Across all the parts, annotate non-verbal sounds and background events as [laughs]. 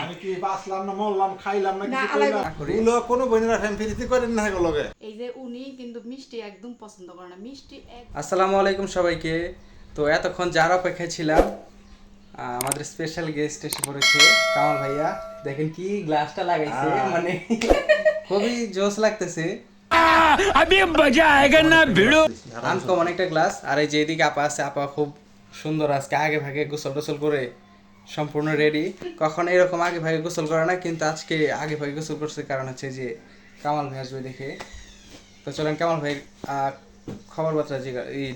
আমি কি বাঁচলাম না মরলাম খাইলাম না কিছু করলাম কোনো বোনেরা ফ্যান ফিরিতে করেন না এগুলো লগে। এই যে উনি কিন্তু মিষ্টি একদম পছন্দ করে না মিষ্টি আসসালামু আলাইকুম সবাইকে। তো এতক্ষণ যার অপেক্ষায় ছিলাম আমাদের স্পেশাল গেস্ট এসে পড়েছে কামাল ভাইয়া। দেখেন কি গ্লাসটা লাগাইছে মানে খুবই জোস লাগতেছে। একটা গ্লাস আর এই যে এদিকে আপা আছে আপা খুব সুন্দর আজকে আগে ভাগে গোসল টোসল করে সম্পূর্ণ রেডি কখন এরকম আগে ভাগে গোসল করে না কিন্তু আজকে আগে ভাগে গোসল করছে কারণ হচ্ছে যে কামাল ভাই আসবে দেখে। তো চলেন কামাল ভাই খবর বার্তা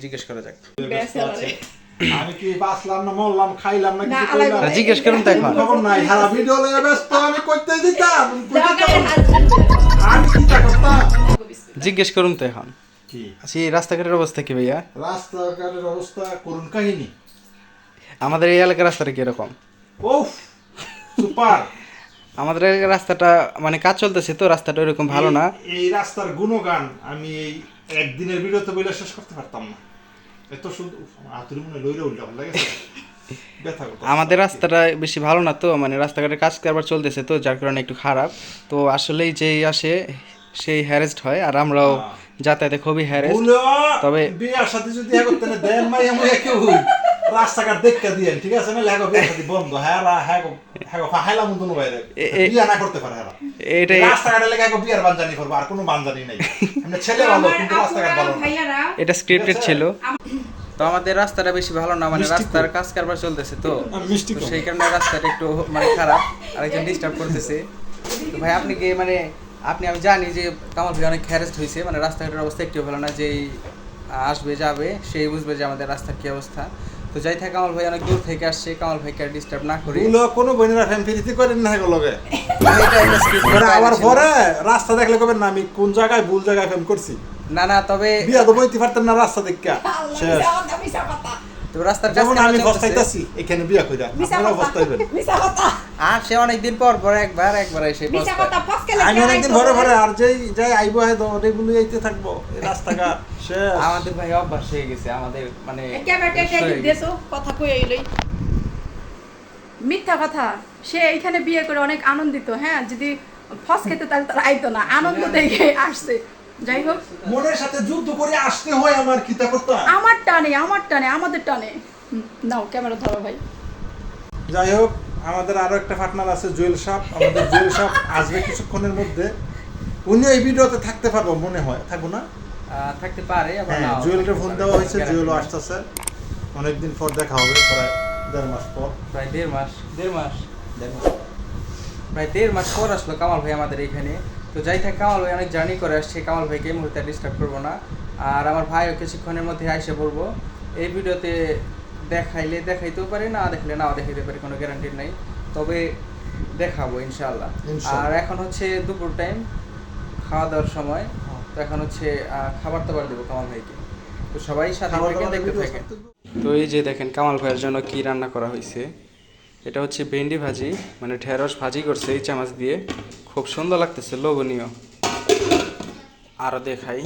জিজ্ঞেস করা যাক। আমি কি বাঁচলাম না মরলাম খাইলাম না কিছু জিজ্ঞেস করুন তো এখন। খবর নাই সারা ভিডিও ব্যস্ত আমি করতে দিতাম আমি কি করতাম? জিজ্ঞেস করুন তো এখন। কি? আচ্ছা এই রাস্তাঘাটের অবস্থা কি ভাইয়া? রাস্তাঘাটের অবস্থা করুন কাহিনী। আমাদের এই এলাকার রাস্তাটা কীরকম? ওফ সুপার। আমাদের এলাকার রাস্তাটা মানে কাজ চলতেছে তো রাস্তাটা ওরকম ভালো না? এই রাস্তার গুণগান আমি এই একদিনের ভিডিওতে বলে শেষ করতে পারতাম না। এত হাতুড়ি মনে লইরে উল্টা ভালো লাগেছে [laughs] আমাদের রাস্তাটা বেশি ভালো না তো মানে রাস্তাঘাটের কাজ কারবার চলতেছে তো যার কারণে একটু খারাপ। তো আসলেই যেই আসে সেই হ্যারেস্ট হয় আর আমরাও যাতায়াতে খুবই হ্যারেস্ট তবে- বিয়ার সাথে যদি করতে না দেন মাই আমি কেউ রাস্তাঘাট দেখতে দিয়েন ঠিক আছে? না লেগো বিয়ার বন্ধ। হ্যাঁ হ্যাঁ হ্যাঁ ফাহাইলাম দুনো বাইরে এ- এ- না করতে পারে হ্যাঁ এটাই রাস্তাঘাটে লেগে একো বিয়ার বানজানি করব আর কোনো বানজানি নাই। আমরা ছেলে ভালো কিন্তু রাস্তাঘাট ভালো এটা স্ক্রিপ্টেড ছিল। তো আমাদের রাস্তাটা বেশি ভালো না মানে রাস্তার কাজ কারবার চলতেছে তো। আর। সেই কারণে রাস্তাটা একটু মানে খারাপ আরেকজন ডিস্টার্ব করতেছে। তো ভাই আপনি কি মানে আপনি আমি জানি যে কামাল ভাই অনেক হ্যারেস্ট হয়েছে মানে রাস্তাঘাটের অবস্থা একটু ভালো না যেই আসবে যাবে সেই বুঝবে যে আমাদের রাস্তার কি অবস্থা। তো যাই থাকে কামাল ভাই অনেক দূর থেকে আসছে। কামাল ভাইকে আর ডিস্টার্ব না করি। এগুলো কোনো বোনেরা ফ্যান ফিরিতে করেন না এগুলো লগে। মানে আবার পরে রাস্তা দেখলে কবেন না আমি কোন জায়গায় ভুল জায়গায় ফ্যান করছি? না না তবে বিয়া তো বইতে পারতেন না রাস্তা দেখা শেষ। মিছা কথা, মিছা কথা, তো রাস্তার যেমন আমি চলতেছে। বস্তাইতাছি এখানে বিয়া কইরা আপনারা বস্তাইবেন মিছা কথা, আর সে অনেকদিন পর পর একবার একবার এসে আমি অনেকদিন আইতো। ঘরে ঘরে আর যেই যাই আইবো হয় তো ওগুলো এইতে থাকব এই রাস্তাঘাট। আমাদের ভাই অভ্যাস হয়ে গেছে আমাদের মানে হয়ে কথা কই এইলই। মিথ্যা কথা সে এইখানে বিয়ে করে অনেক আনন্দিত হ্যাঁ? যদি ফস খেতে তাহলে তার আইতো না আনন্দ দেখে আসছে। যাই হোক। মনের সাথে যুদ্ধ করে আসতে হয় আমার কিতা করতে আমার টানে আমার টানে আমাদের টানে। নাও ক্যামেরা ধরো ভাই। যাই হোক আমাদের আরও একটা পার্টনার আছে জুয়েল সাপ। আমাদের জুয়েল সাপ আসবে কিছুক্ষণের মধ্যে। উনি এই ভিডিওতে থাকতে পারব মনে হয়। থাকব না? থাকতে পারে আবার হ্যাঁ জুয়েলকে ফোন দেওয়া হয়েছে জুয়েলও। আসতেছে। অনেকদিন পর দেখা হবে প্রায় দেড় মাস পর। প্রায় দেড় মাস দেড় মাস। প্রায় দেড় মাস পর আসলো কামাল ভাই আমাদের এখানে। তো যাই থাক কামাল ভাই অনেক জার্নি করে আসছে কামাল ভাইকে এই মুহূর্তে ডিস্টার্ব করব না। আর আমার ভাইও কিছুক্ষণের মধ্যে আইসে পড়ব। এই ভিডিওতে দেখাইলে দেখাইতেও পারি না দেখলে নাও দেখাইতে পারি কোনো গ্যারান্টি নাই। তবে দেখাবো ইনশাল্লাহ আর এখন হচ্ছে দুপুর টাইম খাওয়া দাওয়ার সময়। তো এখন হচ্ছে খাবার দাবার দেবো কামাল ভাইকে। তো সবাই সাথে থাকেন দেখতে থাকেন। তো এই যে দেখেন কামাল ভাইয়ের জন্য কি রান্না করা হয়েছে এটা হচ্ছে ভেন্ডি ভাজি মানে ঢেঁড়স ভাজি করছে এই চামচ দিয়ে। খুব সুন্দর লাগতেছে লোভনীয়। আরও দেখাই।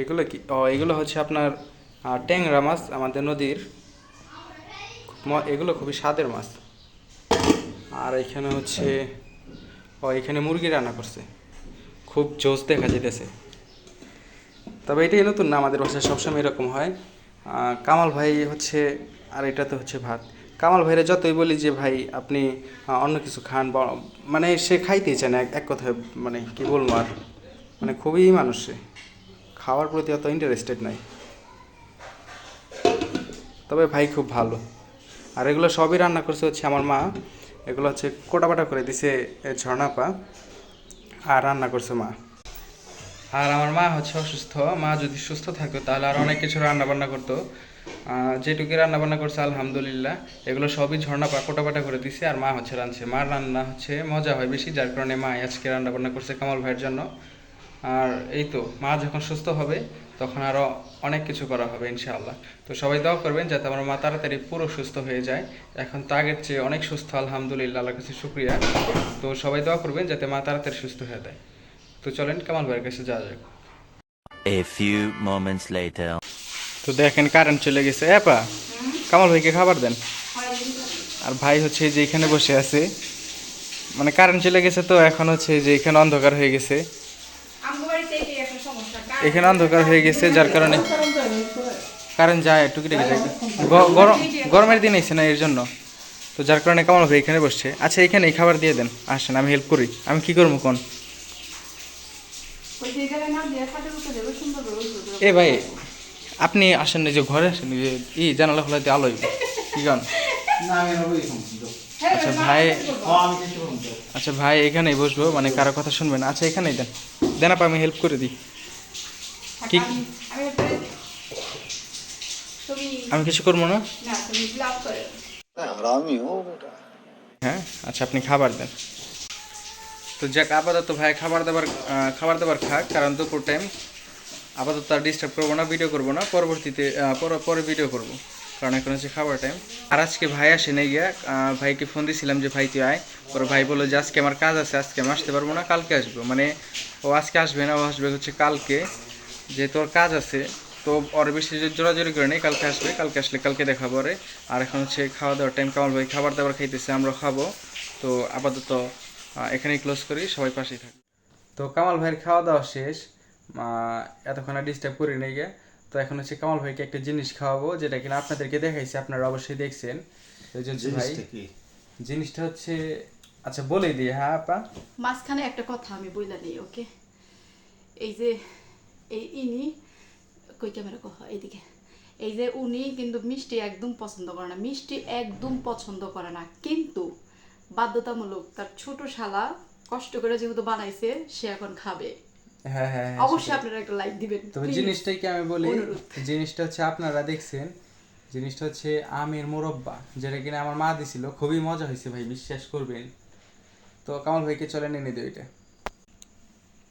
এগুলো কি? ও এগুলো হচ্ছে আপনার ট্যাংরা মাছ আমাদের নদীর। এগুলো খুবই স্বাদের মাছ। আর এখানে হচ্ছে ও এখানে মুরগি রান্না করছে। খুব জোস দেখা যেতেছে তবে এটাই নতুন না, আমাদের বাসায় সবসময় এরকম হয়। কামাল ভাই হচ্ছে, আর এটা তো হচ্ছে ভাত। কামাল ভাইরা যতই বলি যে, ভাই, আপনি অন্য কিছু খান মানে সে খাইতেই চায় না, এক- কথায় মানে কি বলব আর মানে খুবই মানুষ খাওয়ার প্রতি অত ইন্টারেস্টেড নাই। তবে ভাই খুব ভালো। আর এগুলো সবই রান্না করছে হচ্ছে আমার মা। এগুলো হচ্ছে কোটাবাটা করে দিছে ঝর্ণাপা আর রান্না করছে মা। আর আমার মা হচ্ছে অসুস্থ, মা যদি সুস্থ থাকতো তাহলে আর অনেক কিছু রান্না বান্না করতো। যেটুকু রান্না বান্না করছে, আলহামদুলিল্লাহ, এগুলো সবই ঝর্ণা কোটাপাটা করে দিছে আর মা হচ্ছে রাঁধছে। মার রান্না হচ্ছে মজা হয় বেশি, যার কারণে মা আজকে রান্না বান্না করছে কামাল ভাইয়ের জন্য। আর এই তো, মা যখন সুস্থ হবে তখন আরও অনেক কিছু করা হবে ইনশাআল্লাহ। তো সবাই দোয়া করবেন যাতে আমার মা তাড়াতাড়ি পুরো সুস্থ হয়ে যায়। এখন তো আগের চেয়ে অনেক সুস্থ আলহামদুলিল্লাহ আল্লাহর কাছে শুক্রিয়া। তো সবাই দোয়া করবেন যাতে মা তাড়াতাড়ি সুস্থ হয়ে যায়। তো চলেন কামাল ভাইয়ের কাছে যাওয়া যাক। A few moments later. তো দেখেন কারেন্ট চলে গেছে। এপা কামাল ভাইকে খাবার দেন। আর ভাই হচ্ছে যে এখানে বসে আছে। মানে কারেন্ট চলে গেছে তো এখন হচ্ছে যে এখানে অন্ধকার হয়ে গেছে আমগো বাড়িতে এটাই একটা সমস্যা এখানে অন্ধকার হয়ে গেছে যার কারণে কারেন্ট যায় টুকিটাকি যায় গরম গরমের দিন এসে না এর জন্য। তো যার কারণে কামাল ভাই এখানে বসছে। আচ্ছা এখানে এই খাবার দিয়ে দেন। আসেন আমি হেল্প করি। আমি কি করব কোন? এ ভাই আপনি আসেন যে ঘরে আসেন যে ই জানালা খোলাতে আলো। কি গান? আচ্ছা ভাই আচ্ছা ভাই এখানেই বসবো মানে কারও কথা শুনবেন আচ্ছা এখানেই দেন। দেন আপা আমি হেল্প করে দিই। কি? আমি আমি একটা তুমি আমি কিছু করব না? না তুমি ব্লক করে। হ্যাঁ আচ্ছা আপনি খাবার দেন। তো যাক আপাতত ভাই খাবার দাবার খাবার দাবার খাক কারণ দুপুর টাইম আপাতত আর ডিস্টার্ব করব না ভিডিও করব না পরবর্তীতে পরে ভিডিও করব কারণ এখন হচ্ছে খাবার টাইম আর আজকে ভাই আসে নাই গিয়া ভাইকে ফোন দিয়েছিলাম যে ভাই তুই আয়। পরে ভাই বলল যে আজকে আমার কাজ আছে আজকে আমি আসতে পারব না কালকে আসব। মানে ও আজকে আসবে না ও আসবে হচ্ছে কালকে। যে তোর কাজ আছে তো ওর বেশি জোরাজোরি করে নেই কালকে আসবে কালকে আসলে কালকে দেখা পরে আর এখন হচ্ছে খাওয়া দাওয়ার টাইম কামাল ভাই খাবার দাবার খাইতেছে আমরা খাব। তো আপাতত এখানেই ক্লোজ করি সবাই পাশেই থাকি। তো কামাল ভাইয়ের খাওয়া দাওয়া শেষ আহ, এতক্ষণ আর ডিস্টার্ব করি নাই গে। তো এখন হচ্ছে কামাল ভাইকে একটা জিনিস খাওয়াবো যেটা কিনা আপনাদেরকে দেখাইছি আপনারা অবশ্যই দেখছেন। ভাই জিনিসটা হচ্ছে আচ্ছা বলে দিয়ে হ্যাঁ আপা? মাঝখানে একটা কথা আমি বইলা নেই ওকে? এই যে এই ইনি কই ক্যামেরা কহ এইদিকে। এই যে উনি কিন্তু মিষ্টি একদম পছন্দ করে না মিষ্টি একদম পছন্দ করে না। কিন্তু বাধ্যতামূলক তার ছোট শালা কষ্ট করে যেহেতু বানাইছে সে এখন খাবে। হ্যাঁ হ্যাঁ হ্যাঁ, অবশ্যই আপনারা একটা লাইক দিবেন তবে জিনিসটাই কি আমি বলি জিনিসটা হচ্ছে আপনারা দেখছেন জিনিসটা হচ্ছে আমের মোরব্বা যেটা কিনা আমার মা দিছিল খুবই মজা হয়েছে ভাই বিশ্বাস করবেন। তো কামাল ভাইকে চলে এনে দিও এটা।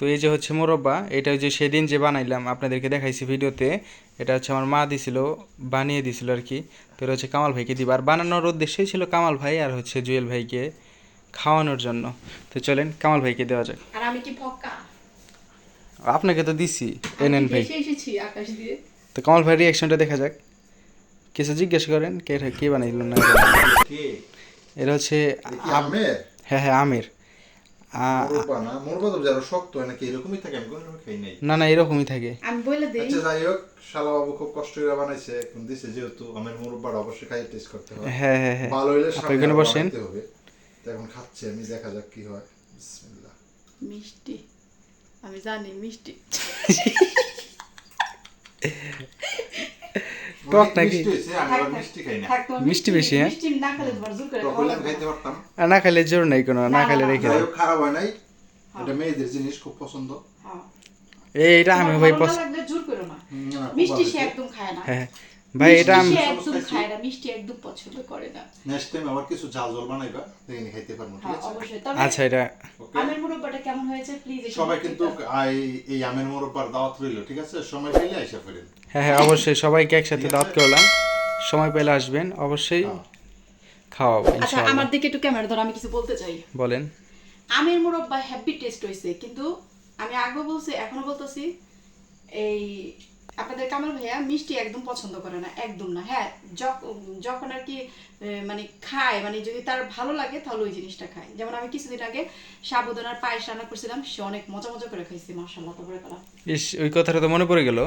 তো এই যে হচ্ছে মোরব্বা এটা যে সেদিন যে বানাইলাম আপনাদেরকে দেখাইছি ভিডিওতে এটা হচ্ছে আমার মা দিছিল বানিয়ে দিছিল আর কি। তো এটা হচ্ছে কামাল ভাইকে দিব। আর বানানোর উদ্দেশ্যই ছিল কামাল ভাই আর হচ্ছে জুয়েল ভাইকে খাওয়ানোর জন্য। তো চলেন কামাল ভাইকে দেওয়া যাক। আর আমি কি ফক্কা আপনাকে তো দিছি এনেন ভাই। আকাশ দিয়ে? তো কামাল ভাই রিয়াকশনটা দেখা যাক। কিছু জিজ্ঞেস করেন কে কে বানাইল না? এটা হচ্ছে আম- হ্যাঁ হ্যাঁ আমের। না মোরবা তো যারা শক্ত নাকি এরকমই থাকে? আমি কোনো খাই নাই। না না এরকমই থাকে। আমি বলে দেই। আচ্ছা যাই হোক শালা বাবু খুব কষ্ট করে বানাইছে এখন দিছে যেহেতু আমের মোরব্বাটা অবশ্যই খাই টেস্ট করতে হয় হ্যাঁ হ্যাঁ হ্যাঁ। ভালো হইলে আপনি সামনে এখানে বসেন। হবে। তো এখন খাচ্ছি আমি দেখা যাক কি হয়। বিসমিল্লাহ। মিষ্টি। আমি জানি মিষ্টি। [laughs] টক নাকি? মিষ্টি বেশি, হ্যাঁ? মিষ্টি না খাইলে জোর নাই কোনো না খাইলে রেখে দাও। খারাপ হয় নাই। এটা মেয়েদের জিনিস খুব পছন্দ। এইটা আমি ভাই ভালো পছ না লাগলে জোর করো না। হুম, না, খুব মিষ্টি সে একদম খায় না। হ্যাঁ। ভাই এটা আমি একদম খায় না মিষ্টি একদম পছন্দ করে না। নেক্সট টাইম আবার কিছু ঝাল জল বানাইবা দেখে খাইতে পারব ঠিক হ্যাঁ আছে? অবশ্যই। তবে আচ্ছা এটা আমের মুরব্বাটা কেমন হয়েছে প্লিজ সবাই কিন্তু আই- এই আমের মোরব্বার দাওয়াত রইল ঠিক আছে? সময় পেলে আইসা ফেরেন। হ্যাঁ হ্যাঁ অবশ্যই সবাইকে একসাথে দাওয়াত করলাম সময় পেলে আসবেন অবশ্যই হ্যাঁ। খাওয়াবো আচ্ছা আমার দিকে একটু ক্যামেরা ধর আমি কিছু বলতে চাই। বলেন। আমের মুরব্বা হ্যাপি টেস্ট হয়েছে কিন্তু আমি আগেও বলছি এখনও বলতেছি এই আপনাদের কামাল ভাইয়া মিষ্টি একদম পছন্দ করে না একদম না। হ্যাঁ যখন আর কি মানে খায় মানে যদি তার ভালো লাগে তাহলে ওই জিনিসটা খায়। যেমন আমি কিছুদিন আগে সাবুদানার পায়েস রান্না করছিলাম সে অনেক মজা মজা করে খাইছি মার্শাল্লাহ তো করে ইস ওই কথাটা তো মনে পড়ে গেল।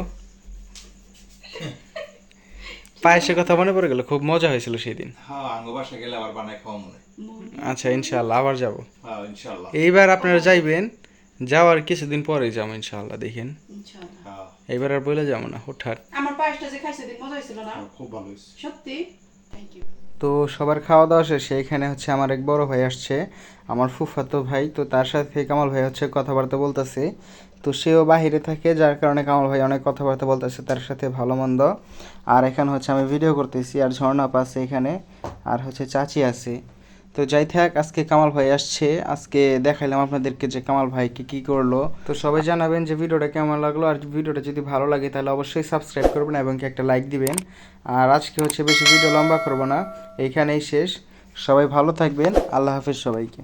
পায়েসের কথা মনে পড়ে গেল খুব মজা হয়েছিল সেই দিন হ্যাঁ গেলে আবার বানাই খাওয়া মনে আচ্ছা ইনশাআল্লাহ আবার যাব। হ্যাঁ ইনশাল্লাহ এইবার আপনারা যাইবেন যাওয়ার কিছুদিন পরে যাব ইনশাআল্লাহ দেখেন। ইনশাআল্লাহ। হ্যাঁ এইবার আর বলে যাব না হুটহাট আমার পায়েসটা যে খাইছে দিন মজা হয়েছিল না? খুব ভালো হয়েছে। সত্যি? থ্যাংক ইউ তো সবার খাওয়া দাওয়া শেষে এখানে হচ্ছে আমার এক বড় ভাই আসছে আমার ফুফাতো ভাই। তো তার সাথে কামাল ভাই হচ্ছে কথাবার্তা বলতেছে। তো সেও বাহিরে থাকে যার কারণে কামাল ভাই অনেক কথাবার্তা বলতেছে তার সাথে ভালো মন্দ। আর এখানে হচ্ছে আমি ভিডিও করতেছি আর ঝর্ণা পাশে এখানে আর হচ্ছে চাচি আছে। তো যাই থাক, আজকে কামাল ভাই আসছে। আজকে দেখাইলাম আপনাদেরকে যে কামাল ভাই কি কি করল। তো সবাই জানাবেন যে ভিডিওটা কেমন লাগল। আর ভিডিওটা যদি ভালো লাগে, তাহলে অবশ্যই সাবস্ক্রাইব করবেন এবং একটা লাইক দিবেন। আর আজকে হচ্ছে বেশি ভিডিও লম্বা করব না। এইখানেই শেষ। সবাই ভালো থাকবেন। আল্লাহ হাফেজ সবাইকে।